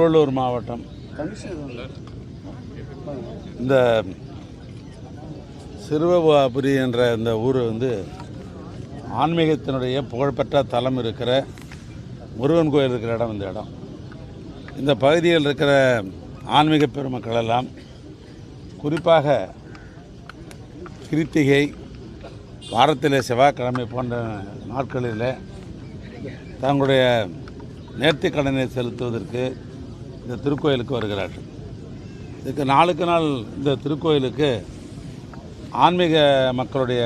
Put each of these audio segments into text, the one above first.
திருவள்ளூர் மாவட்டம். இந்த சிறுவபுரி என்ற இந்த ஊர் வந்து ஆன்மீகத்தினுடைய புகழ்பெற்ற தலம் இருக்கிற முருகன் கோயில் இருக்கிற இடம் இந்த இடம். இந்த பகுதியில் இருக்கிற ஆன்மீக பெருமக்கள் எல்லாம் குறிப்பாக கிருத்திகை வாரத்தில் செவ்வாய்க்கிழமை போன்ற நாட்களில் தங்களுடைய நேர்த்திக் கடனை செலுத்துவதற்கு இந்த திருக்கோயிலுக்கு வருகிறார்கள் இதுக்கு நாளுக்கு நாள் இந்த திருக்கோயிலுக்கு ஆன்மீக மக்களுடைய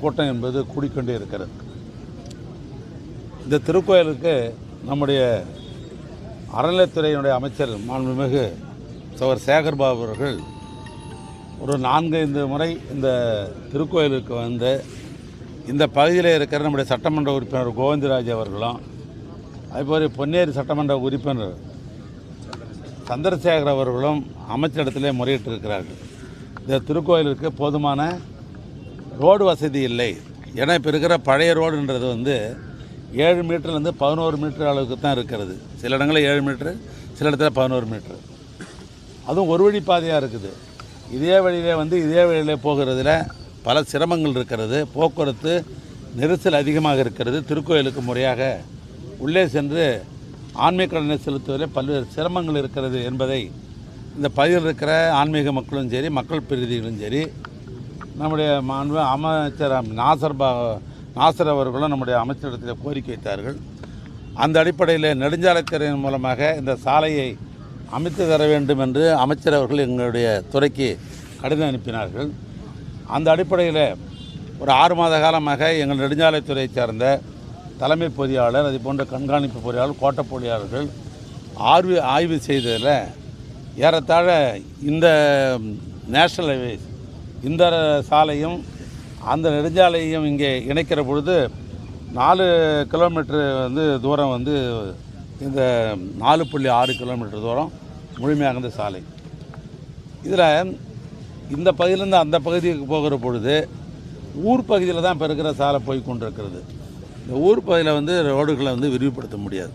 கூட்டம் என்பது கூடிக்கொண்டே இருக்கிறது. இந்த திருக்கோயிலுக்கு நம்முடைய அறநிலைத்துறையினுடைய அமைச்சர் மாண்புமிகு சவர் சேகர்பாபு அவர்கள் ஒரு நான்கைந்து முறை இந்த திருக்கோயிலுக்கு வந்து இந்த பகுதியில் இருக்கிற நம்முடைய சட்டமன்ற உறுப்பினர் கோவிந்தராஜ் அவர்களும் அதுபோல் பொன்னேரி சட்டமன்ற உறுப்பினர் சந்திரசேகர் அவர்களும் அமைச்சரிடத்திலே முறையிட்டு இருக்கிறார்கள் இந்த திருக்கோயிலுக்கு போதுமான ரோடு வசதி இல்லை. ஏன்னா இப்போ இருக்கிற பழைய ரோடுன்றது வந்து ஏழு மீட்டர்லேருந்து பதினோரு மீட்டர் அளவுக்கு தான் இருக்கிறது. சில இடங்களில் ஏழு மீட்ரு சில இடத்துல பதினோரு மீட்ரு அதுவும் ஒரு வழி பாதையாக இருக்குது. இதே வழியிலே வந்து இதே வழியிலே போகிறதுல பல சிரமங்கள் இருக்கிறது. போக்குவரத்து நெரிசல் அதிகமாக இருக்கிறது. திருக்கோயிலுக்கு முறையாக உள்ளே சென்று ஆன்மீக கடனை செலுத்துவதில் பல்வேறு சிரமங்கள் இருக்கிறது என்பதை இந்த பகுதியில் இருக்கிற ஆன்மீக மக்களும் சரி மக்கள் பிரதிநிதிகளும் சரி நம்முடைய மாண்பு அமைச்சர் நாசர் பா நாசர் அவர்களும் நம்முடைய அமைச்சரிடத்தில் கோரிக்கை வைத்தார்கள். அந்த அடிப்படையில் நெடுஞ்சாலைத்துறையின் மூலமாக இந்த சாலையை அமைத்து தர வேண்டும் என்று அமைச்சர் அவர்கள் எங்களுடைய துறைக்கு கடிதம் அனுப்பினார்கள். அந்த அடிப்படையில் ஒரு ஆறு மாத காலமாக எங்கள் நெடுஞ்சாலைத்துறையைச் சார்ந்த தலைமை பொறியாளர் அது போன்ற கண்காணிப்பு பொறியாளர் கோட்ட பொறியாளர்கள் ஆய்வு ஆய்வு செய்ததில் ஏறத்தாழ இந்த நேஷனல் ஹைவேஸ் இந்த சாலையும் அந்த நெடுஞ்சாலையும் இங்கே இணைக்கிற பொழுது நாலு கிலோமீட்டர் வந்து தூரம் வந்து இந்த நாலு புள்ளி ஆறு கிலோமீட்டர் தூரம் முழுமையாக இந்த சாலை. இதில் இந்த பகுதியிலேருந்து அந்த பகுதிக்கு போகிற பொழுது ஊர் பகுதியில் தான் இப்போ இருக்கிற சாலை போய் கொண்டிருக்கிறது. இந்த ஊர் பகுதியில் வந்து ரோடுகளை வந்து விரிவுபடுத்த முடியாது.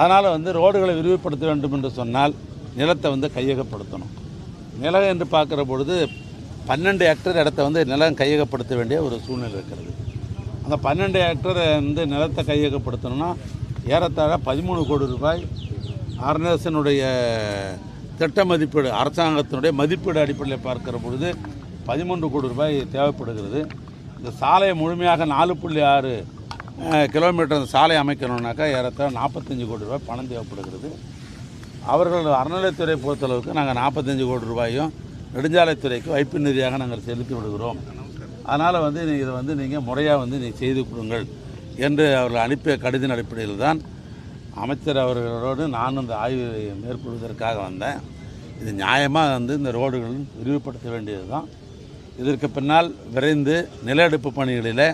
அதனால் வந்து ரோடுகளை விரிவுபடுத்த வேண்டும் என்று சொன்னால் நிலத்தை வந்து கையகப்படுத்தணும். நிலம் என்று பார்க்குற பொழுது பன்னெண்டு ஹெக்டர் இடத்த வந்து நிலம் கையகப்படுத்த வேண்டிய ஒரு சூழ்நிலை இருக்கிறது. அந்த பன்னெண்டு ஹெக்டர் வந்து நிலத்தை கையகப்படுத்தணும்னா ஏறத்தாழ பதிமூணு கோடி ரூபாய் அரசனுடைய திட்ட மதிப்பீடு அரசாங்கத்தினுடைய மதிப்பீடு அடிப்படையில் பார்க்கிற பொழுது பதிமூன்று கோடி ரூபாய் தேவைப்படுகிறது. இந்த சாலையை முழுமையாக நாலு புள்ளி ஆறு கிலோமீட்டர் அந்த சாலை அமைக்கணுன்னாக்கா ஏறத்தாழ நாற்பத்தஞ்சு கோடி ரூபாய் பணம் தேவைப்படுகிறது. அவர்கள் அறநிலைத்துறை பொறுத்தளவுக்கு நாங்கள் நாற்பத்தஞ்சு கோடி ரூபாயும் நெடுஞ்சாலைத்துறைக்கு வைப்பு நிதியாக நாங்கள் செலுத்தி விடுகிறோம். அதனால் வந்து நீ இதை வந்து நீங்கள் முறையாக வந்து நீ செய்து கொடுங்கள் என்று அவர்கள் அனுப்பிய கடிதம் அடிப்படையில் தான் அமைச்சர் அவர்களோடு நான் இந்த ஆய்வு மேற்கொள்வதற்காக வந்தேன். இது நியாயமாக வந்து இந்த ரோடுகள் விரிவுபடுத்த வேண்டியது தான் இதற்கு பின்னால் விரைந்து நில எடுப்பு பணிகளில்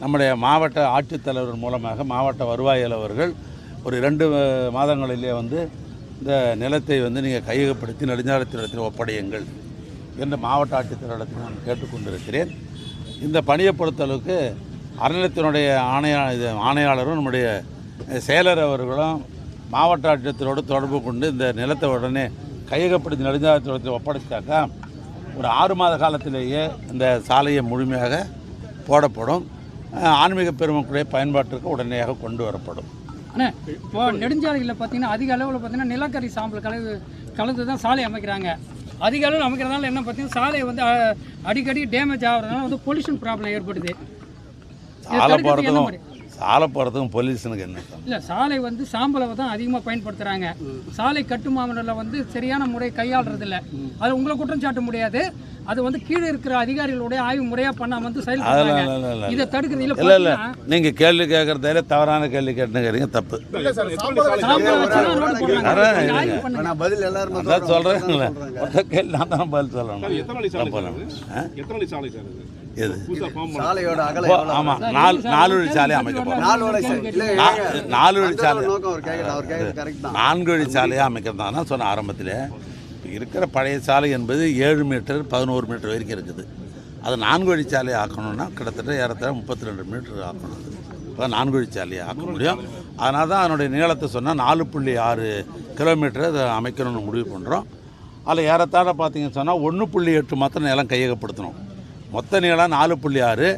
நம்முடைய மாவட்ட ஆட்சித்தலைவர் மூலமாக மாவட்ட வருவாய் அலுவலர்கள் ஒரு இரண்டு மாதங்களிலே வந்து இந்த நிலத்தை வந்து நீங்கள் கையகப்படுத்தி நெடுஞ்சாலைத்துறையில் ஒப்படையுங்கள் என்று மாவட்ட ஆட்சித்தலைவரிடத்தில் நான் கேட்டுக்கொண்டிருக்கிறேன். இந்த பணியை பொறுத்தளவுக்கு அறநிலையத்தினுடைய ஆணையா இது ஆணையாளரும் நம்முடைய செயலர் அவர்களும் மாவட்ட ஆட்சியத்தரோடு தொடர்பு கொண்டு இந்த நிலத்தை உடனே கையகப்படுத்தி நெடுஞ்சாலைத்துறையில் ஒப்படைச்சாக்கா ஒரு ஆறு மாத காலத்திலேயே இந்த சாலையை முழுமையாக போடப்படும். ஆன்மீக பெருமக்களுடைய பயன்பாட்டிற்கு உடனடியாக கொண்டு வரப்படும். அண்ணா இப்போ நெடுஞ்சாலைகளில் பார்த்தீங்கன்னா அதிக அளவில் பார்த்தீங்கன்னா நிலக்கரி சாம்பல் கலந்து கலந்து தான் சாலை அமைக்கிறாங்க. அதிக அளவில் அமைக்கிறதுனால என்ன பார்த்தீங்கன்னா சாலை வந்து அடிக்கடி டேமேஜ் ஆகுறதுனால வந்து பொல்யூஷன் ப்ராப்ளம் ஏற்படுது. சாலை முறை? சாலை போகிறதுக்கும் போலீஸனுக்கு என்ன? இல்லை சாலை வந்து சாம்பலை தான் அதிகமாக பயன்படுத்துகிறாங்க சாலை கட்டுமானத்தில் வந்து சரியான முறை கையாளுறது இல்ல அது உங்களை குற்றம் சாட்ட முடியாது. அது வந்து கீழே இருக்கிற அதிகாரிகளுடைய ஆய்வு முறையாக பண்ணாம வந்து செயல்படுறாங்க இல்லை, இல்லை, இல்லை. இதை தடுக்கிறது இல்லை இல்லை இல்லை. நீங்கள் கேள்வி கேட்குறதால தவறான கேள்வி கேட்டுங்கிறீங்க தப்பு. நான் பதில் எல்லாருமே மொத்த கேள்வி நான் தான் பதில் சொல்லணும். சாலையோட அகல நாலு நாலு வழி சாலை அமைக்க போகிறோம் நாலு வழி சாலை. நான்கு வழி சாலையாக அமைக்கிறதா தான் சொன்ன ஆரம்பத்தில். இப்போ இருக்கிற பழைய சாலை என்பது ஏழு மீட்டர் பதினோரு மீட்டர் வரைக்கும் இருக்குது. அது நான்கு வழி சாலை ஆக்கணும்னா கிட்டத்தட்ட ஏறத்தாழ முப்பத்தி ரெண்டு மீட்டர் ஆக்கணும். அது இப்போ நான்கு வழி சாலையை ஆக்க முடியும். அதனால தான் அதனுடைய நீளத்தை சொன்னால் நாலு புள்ளி ஆறு கிலோமீட்டர் அதை அமைக்கணும்னு முடிவு பண்ணுறோம் அதில் ஏறத்தாழ பார்த்தீங்கன்னு சொன்னால் ஒன்று புள்ளி எட்டு மாத்திரம் நிலம் கையகப்படுத்தணும். மொத்த நீளம் நாலு புள்ளி ஆறு.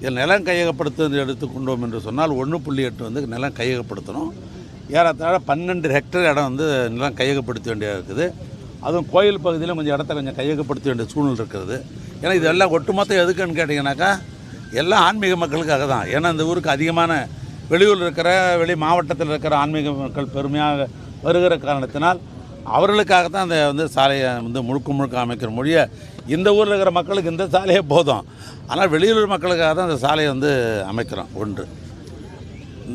இதில் நிலம் கையகப்படுத்துவது எடுத்துக்கொண்டோம் என்று சொன்னால் ஒன்று புள்ளி எட்டு வந்து நிலம் கையகப்படுத்தணும். ஏறத்தாழ பன்னெண்டு ஹெக்டேர் இடம் வந்து நிலம் கையகப்படுத்த வேண்டியதாக இருக்குது. அதுவும் கோயில் பகுதியில் கொஞ்சம் இடத்த கொஞ்சம் கையகப்படுத்த வேண்டிய சூழ்நிலை இருக்கிறது ஏன்னா இதெல்லாம் ஒட்டுமொத்தம் எதுக்குன்னு கேட்டிங்கனாக்கா எல்லாம் ஆன்மீக மக்களுக்காக தான். ஏன்னா இந்த ஊருக்கு அதிகமான வெளியூரில் இருக்கிற வெளி மாவட்டத்தில் இருக்கிற ஆன்மீக மக்கள் பெருமையாக வருகிற காரணத்தினால் அவர்களுக்காக தான் அந்த வந்து சாலையை வந்து முழுக்க முழுக்க அமைக்கிற மொழியை இந்த ஊரில் இருக்கிற மக்களுக்கு இந்த சாலையே போதும். ஆனால் வெளியூர் மக்களுக்காக தான் அந்த சாலையை வந்து அமைக்கிறோம் ஒன்று.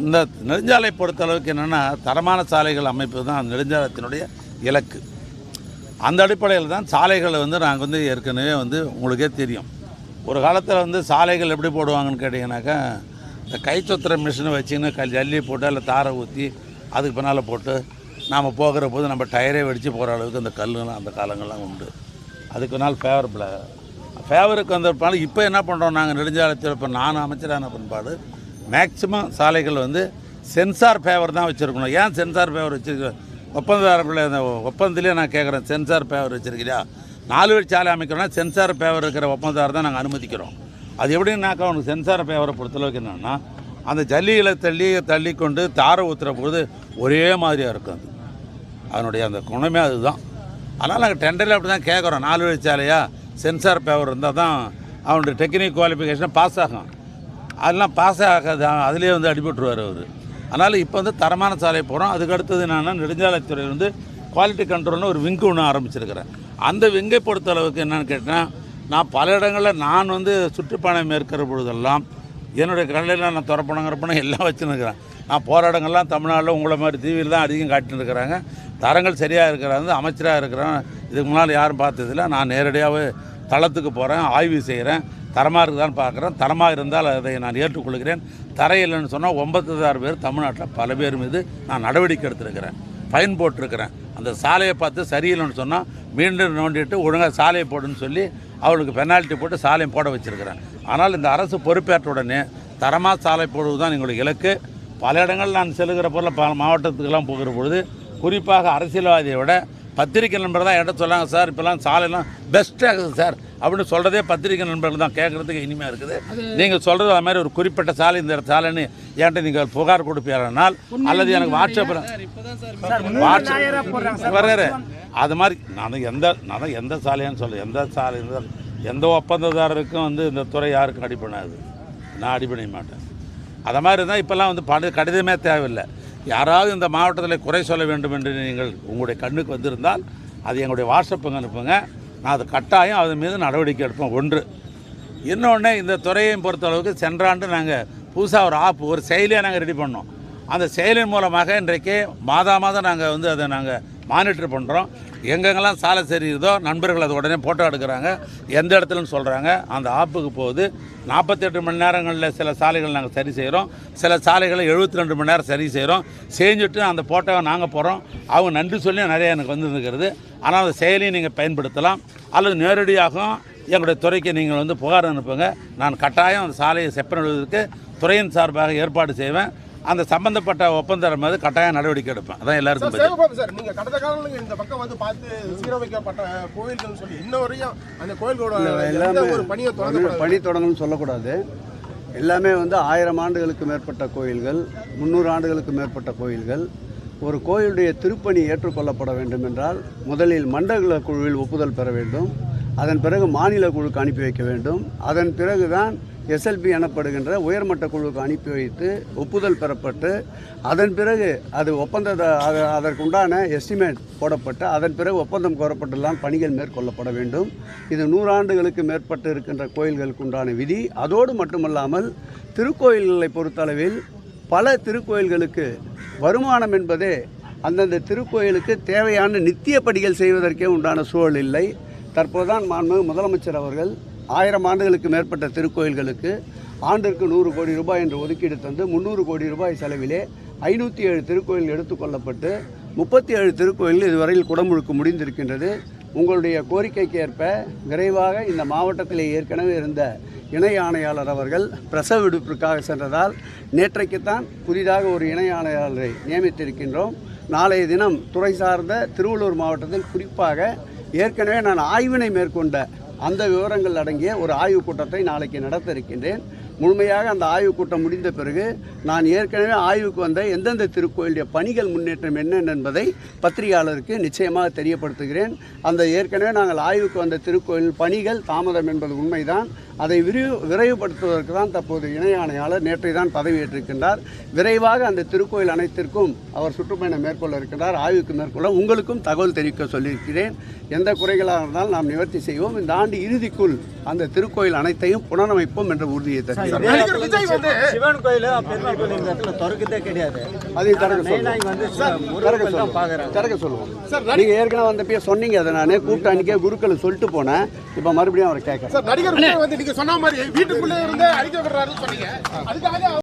இந்த நெடுஞ்சாலை பொறுத்தளவுக்கு என்னென்னா தரமான சாலைகள் அமைப்பு தான் நெடுஞ்சாலத்தினுடைய இலக்கு. அந்த அடிப்படையில் தான் சாலைகளை வந்து நாங்கள் வந்து ஏற்கனவே வந்து உங்களுக்கே தெரியும். ஒரு காலத்தில் வந்து சாலைகள் எப்படி போடுவாங்கன்னு கேட்டிங்கனாக்கா இந்த கை மிஷினை வச்சுன்னு கல் ஜல்லி போட்டு அதில் தாரை ஊற்றி அதுக்கு பின்னால் போட்டு நாம் போகிற போது நம்ம டயரே வெடித்து போகிற அளவுக்கு அந்த கல்லுலாம் அந்த காலங்கள்லாம் உண்டு. அதுக்கு நாள் ஃபேவரபிளாக ஃபேவருக்கு வந்த பிற்பாடு இப்போ என்ன பண்ணுறோம் நாங்கள் நெடுஞ்சாலத்தில் இப்போ நான் அமைச்சரான பின்பாடு மேக்சிமம் சாலைகள் வந்து சென்சார் ஃபேவர் தான் வச்சுருக்கணும். ஏன் சென்சார் ஃபேவர் வச்சுருக்க? ஒப்பந்ததாரர்கள் அந்த ஒப்பந்தத்திலே நான் கேட்குறேன் சென்சார் ஃபேவர் வச்சுருக்கிறியா? நாலு வழி சாலை அமைக்கிறோன்னா சென்சார் ஃபேவர் இருக்கிற ஒப்பந்ததாரர் தான் நாங்கள் அனுமதிக்கிறோம். அது எப்படின்னாக்கா அவனுக்கு சென்சார் ஃபேவரை பொறுத்தளவுக்கு என்னென்னா அந்த ஜல்லிகளை தள்ளி தள்ளி கொண்டு தாரை ஊற்றுற பொழுது ஒரே மாதிரியாக இருக்கும் அது. அதனுடைய அந்த குணமே அதுதான். அதனால் நாங்கள் டெண்டரில் அப்படி தான் கேட்குறோம் நாலு வழிச்சாலையா? சென்சார் பேவர் இருந்தால் தான் அவனுடைய டெக்னிக் குவாலிஃபிகேஷனை பாஸ் ஆகும். அதெல்லாம் பாஸ் ஆகாது. அதுலேயே வந்து அடிபட்டுருவார் அவர். அதனால் இப்போ வந்து தரமான சாலை போகிறோம் அதுக்கு அடுத்தது என்னென்னா நெடுஞ்சாலைத்துறை வந்து குவாலிட்டி கண்ட்ரோல்னு ஒரு விங்கு ஒன்று ஆரம்பிச்சிருக்கிறேன் அந்த விங்கை பொறுத்த அளவுக்கு என்னென்னு கேட்டால் நான் பல இடங்களில் நான் வந்து சுற்றுப்பயணம் மேற்கிற பொழுதெல்லாம் என்னுடைய கடையில் நான் திறப்பணம் எல்லாம் வச்சுருக்கிறேன். நான் போராடங்கள்லாம் தமிழ்நாட்டில் உங்களை மாதிரி டிவியில் தான் அதிகம் காட்டின்னு இருக்கிறாங்க. தரங்கள் சரியாக இருக்கிறாங்க அமைச்சராக இருக்கிறேன். இதுக்கு முன்னால் யாரும் பார்த்ததில்ல. நான் நேரடியாகவே தளத்துக்கு போகிறேன் ஆய்வு செய்கிறேன் தரமாக இருக்குதான்னு பார்க்குறேன். தரமாக இருந்தால் அதை நான் ஏற்றுக்கொள்கிறேன். தரையில்லைன்னு சொன்னால் ஒன்பத்தாறு பேர் தமிழ்நாட்டில் பல பேர் மீது நான் நடவடிக்கை எடுத்திருக்கிறேன். ஃபைன் போட்டிருக்கிறேன். அந்த சாலையை பார்த்து சரியில்லைன்னு சொன்னால் மீண்டும் நோண்டிட்டு ஒழுங்காக சாலையை போடுன்னு சொல்லி அவளுக்கு பெனால்ட்டி போட்டு சாலையை போட வச்சுருக்கிறேன். ஆனால் இந்த அரசு பொறுப்பேற்ற உடனே தரமாக சாலை போடுவது தான் எங்களுடைய இலக்கு. பல இடங்கள் நான் செலுகிற பொருள் பல மாவட்டத்துக்கெல்லாம் போகிற பொழுது குறிப்பாக அரசியல்வாதியை விட பத்திரிகை நண்பர் தான் என்கிட்ட சொல்லாங்க சார் இப்போல்லாம் சாலையெல்லாம் பெஸ்ட்டாக இருக்குது சார். அப்படின்னு சொல்கிறதே பத்திரிகை நண்பர்கள் தான் கேட்குறதுக்கு இனிமையாக இருக்குது. நீங்கள் சொல்கிறது அது மாதிரி ஒரு குறிப்பிட்ட சாலை இந்த சாலைன்னு என்கிட்ட நீங்கள் புகார் கொடுப்பீரானால் அல்லது எனக்கு வாட்ஸ்அப்பில் வாட்ஸ்அப் வர்றாரு அது மாதிரி நான் தான் எந்த நான் தான் எந்த சாலையான்னு சொல்ல எந்த சாலை இருந்தாலும் எந்த ஒப்பந்ததாரருக்கும் வந்து இந்த துறை யாருக்கும் அடி பண்ணாது நான் அடி பண்ண மாட்டேன். அதை மாதிரி இருந்தால் இப்போல்லாம் வந்து படி கடிதமே தேவையில்லை. யாராவது இந்த மாவட்டத்தில் குறை சொல்ல வேண்டும் என்று நீங்கள் உங்களுடைய கண்ணுக்கு வந்திருந்தால் அது எங்களுடைய வாட்ஸ்அப்புங்க அனுப்புங்க. நான் அது கட்டாயம் அதன் மீது நடவடிக்கை எடுப்பேன் ஒன்று. இன்னொன்று இந்த துறையையும் பொறுத்தளவுக்கு சென்ற ஆண்டு நாங்கள் புதுசாக ஒரு ஆப் ஒரு செயலியை நாங்கள் ரெடி பண்ணோம். அந்த செயலின் மூலமாக இன்றைக்கு மாதா மாதம் நாங்கள் வந்து அதை நாங்கள் மானிட்டர் பண்ணுறோம் எங்கெங்கெல்லாம் சாலை சரியுதோ நண்பர்கள் அதை உடனே ஃபோட்டோ எடுக்கிறாங்க. எந்த இடத்துலன்னு சொல்கிறாங்க அந்த ஆப்புக்கு போகுது. நாற்பத்தெட்டு மணி நேரங்களில் சில சாலைகள் நாங்கள் சரி செய்கிறோம் சில சாலைகளை எழுபத்தி ரெண்டு மணி நேரம் சரி செய்கிறோம் செஞ்சுட்டு அந்த ஃபோட்டோவை நாங்கள் போகிறோம் அவங்க நன்றி சொல்லி நிறைய எனக்கு வந்துருக்கிறது. ஆனால் அந்த செயலியை நீங்கள் பயன்படுத்தலாம். அல்லது நேரடியாகவும் எங்களுடைய துறைக்கு நீங்கள் வந்து புகார் அனுப்புங்க. நான் கட்டாயம் அந்த சாலையை செப்பனிடுவதற்கு துறையின் சார்பாக ஏற்பாடு செய்வேன். அந்த சம்பந்தப்பட்ட ஒப்பந்தம் மீது கட்டாயம் நடவடிக்கை எடுப்பேன். அதான் எல்லாருக்கும் சார் நீங்க கடந்த காலங்களில் இந்த பக்கம் வந்து பார்த்து சீரமைக்கப்பட்ட கோயில்கள் சொல்லி இன்ன வரையும் அந்த கோயில்களோட எல்லாமே ஒரு பணியை தொடங்க பணி தொடங்கணும்னு சொல்லக்கூடாது. எல்லாமே வந்து ஆயிரம் ஆண்டுகளுக்கு மேற்பட்ட கோயில்கள் முந்நூறு ஆண்டுகளுக்கு மேற்பட்ட கோயில்கள். ஒரு கோயிலுடைய திருப்பணி ஏற்றுக்கொள்ளப்பட வேண்டும் என்றால் முதலில் மண்டல குழுவில் ஒப்புதல் பெற வேண்டும். அதன் பிறகு மாநில குழுக்கு அனுப்பி வைக்க வேண்டும். அதன் பிறகு தான் எஸ்எல்பி எனப்படுகின்ற உயர்மட்ட குழுவுக்கு அனுப்பி வைத்து ஒப்புதல் பெறப்பட்டு அதன் பிறகு அது ஒப்பந்த அதற்குண்டான எஸ்டிமேட் போடப்பட்டு அதன் பிறகு ஒப்பந்தம் கோரப்பட்டுலாம் பணிகள் மேற்கொள்ளப்பட வேண்டும். இது நூறாண்டுகளுக்கு மேற்பட்டு இருக்கின்ற கோயில்களுக்கு உண்டான விதி. அதோடு மட்டுமல்லாமல் திருக்கோயில்களை பொறுத்தளவில் பல திருக்கோயில்களுக்கு வருமானம் என்பதே அந்தந்த திருக்கோயிலுக்கு தேவையான நித்திய படிகள் செய்வதற்கே உண்டான சூழல் இல்லை. தற்போதுதான் மாண்பு முதலமைச்சர் அவர்கள் ஆயிரம் ஆண்டுகளுக்கு மேற்பட்ட திருக்கோயில்களுக்கு ஆண்டிற்கு நூறு கோடி ரூபாய் என்று ஒதுக்கீடு தந்து முந்நூறு கோடி ரூபாய் செலவிலே ஐநூற்றி ஏழு திருக்கோயில் எடுத்துக்கொள்ளப்பட்டு முப்பத்தி ஏழு திருக்கோயில் இதுவரையில் குடமுழுக்கு முடிந்திருக்கின்றது. உங்களுடைய கோரிக்கைக்கு ஏற்ப விரைவாக இந்த மாவட்டத்திலே ஏற்கனவே இருந்த இணை ஆணையாளர் அவர்கள் பிரசவ விடுப்பிற்காக சென்றதால் நேற்றைக்குத்தான் புதிதாக ஒரு இணை ஆணையாளரை நியமித்திருக்கின்றோம். நாளைய தினம் துறை சார்ந்த திருவள்ளூர் மாவட்டத்தில் குறிப்பாக ஏற்கனவே நான் ஆய்வினை மேற்கொண்ட அந்த விவரங்கள் அடங்கிய ஒரு ஆய்வுக் கூட்டத்தை நாளைக்கு நடத்த இருக்கின்றேன். முழுமையாக அந்த ஆய்வுக் கூட்டம் முடிந்த பிறகு நான் ஏற்கனவே ஆய்வுக்கு வந்த எந்தெந்த திருக்கோயிலுடைய பணிகள் முன்னேற்றம் என்ன என்பதை பத்திரிகையாளருக்கு நிச்சயமாக தெரியப்படுத்துகிறேன். அந்த ஏற்கனவே நாங்கள் ஆய்வுக்கு வந்த திருக்கோயில் பணிகள் தாமதம் என்பது உண்மைதான். அதை விரிவு விரைவுபடுத்துவதற்கு தான் தற்போது இணை ஆணையாளர் நேற்றை தான் பதவியேற்றிருக்கின்றார். விரைவாக அந்த திருக்கோயில் அனைத்திற்கும் அவர் சுற்றுப்பயணம் மேற்கொள்ள இருக்கின்றார். ஆய்வுக்கு மேற்கொள்ள உங்களுக்கும் தகவல் தெரிவிக்க சொல்லியிருக்கிறேன். எந்த குறைகளாக இருந்தாலும் நாம் நிவர்த்தி செய்வோம். இந்த ஆண்டு இறுதிக்குள் அந்த திருக்கோயில் அனைத்தையும் புனரமைப்போம் என்ற உறுதியை தருகிறேன். விஜய் வந்து சிவன் கோயில் பெருமாள் கோயில் இந்த இடத்துல திறக்கதே கிடையாது. அதை திறக்க சொல்லுவோம். திறக்க சொல்லுவோம். திறக்க சொல்லுவோம். நீங்கள் ஏற்கனவே வந்தப்பயே சொன்னீங்க அதை நான் கூப்பிட்டு அன்றைக்கே குருக்களை சொல்லிட்டு போனேன். இப்போ மறுபடியும் அவரை கேட்குறேன். சார் நடிகர் வந்து நீங்க சொன்ன மாதிரி வீட்டுக்குள்ளே இருந்து அடிக்க விடுறாருன்னு சொன்னீங்க அதுக்காக